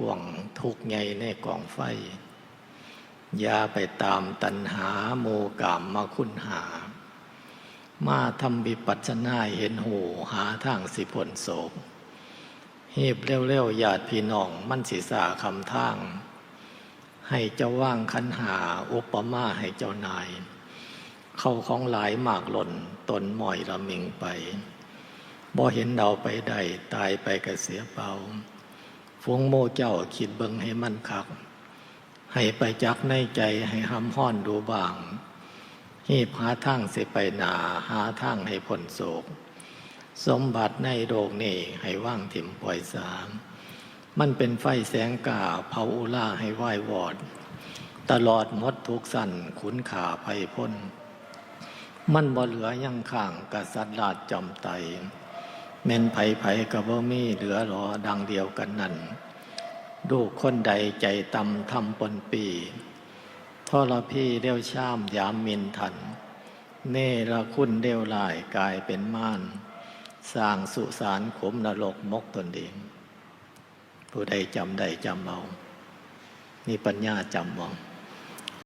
กวงทุกข์ใหญ่ในกองไฟ อย่าไปตามตัณหาโมกามมาคุณหา มาทำวิปัสสนาเห็นหูหาทางสิผลโศกหีบเร็วๆญาติพี่น้องมันสิสาคำทาง ให้เจ้าว่างคันหาอุปมาให้เจ้านาย เข้าของหลายหมากหล่นตนหมอยละมิงไปบ่เห็นเดาไปได้ตายไปกระเสียเปล่า ฟงโมเจ้าคิดเบิงให้มันคัก ให้ไปจักในใจให้ห้ำห้อนดูบางหีบหาทางเสิไปหนาหาทางให้พ้นโศก สมบัติในโลกนี้ให้ว่างถิ่มปล่อยสาม มันเป็นไฟแสงกาเผาอุล่าให้ไหว้วอด ตลอดมดทุกสันขุนขาภัยพ้น มันบ่เหลือยังข้างกษัตริย์ราชจอมไต แม่นไผไผกับบ่มีเหลือหรอดังเดียวกันนั่นลูคนใดใจตำทำปนปีทรพี่เลี้ยวชามยามมินทัน เน่รคุณเดียวลายกลายเป็นม่าน สร้างสุสานขมนรกมกตนเองผู้ใดจำได้จำเอา นี่ปัญญาจำวัง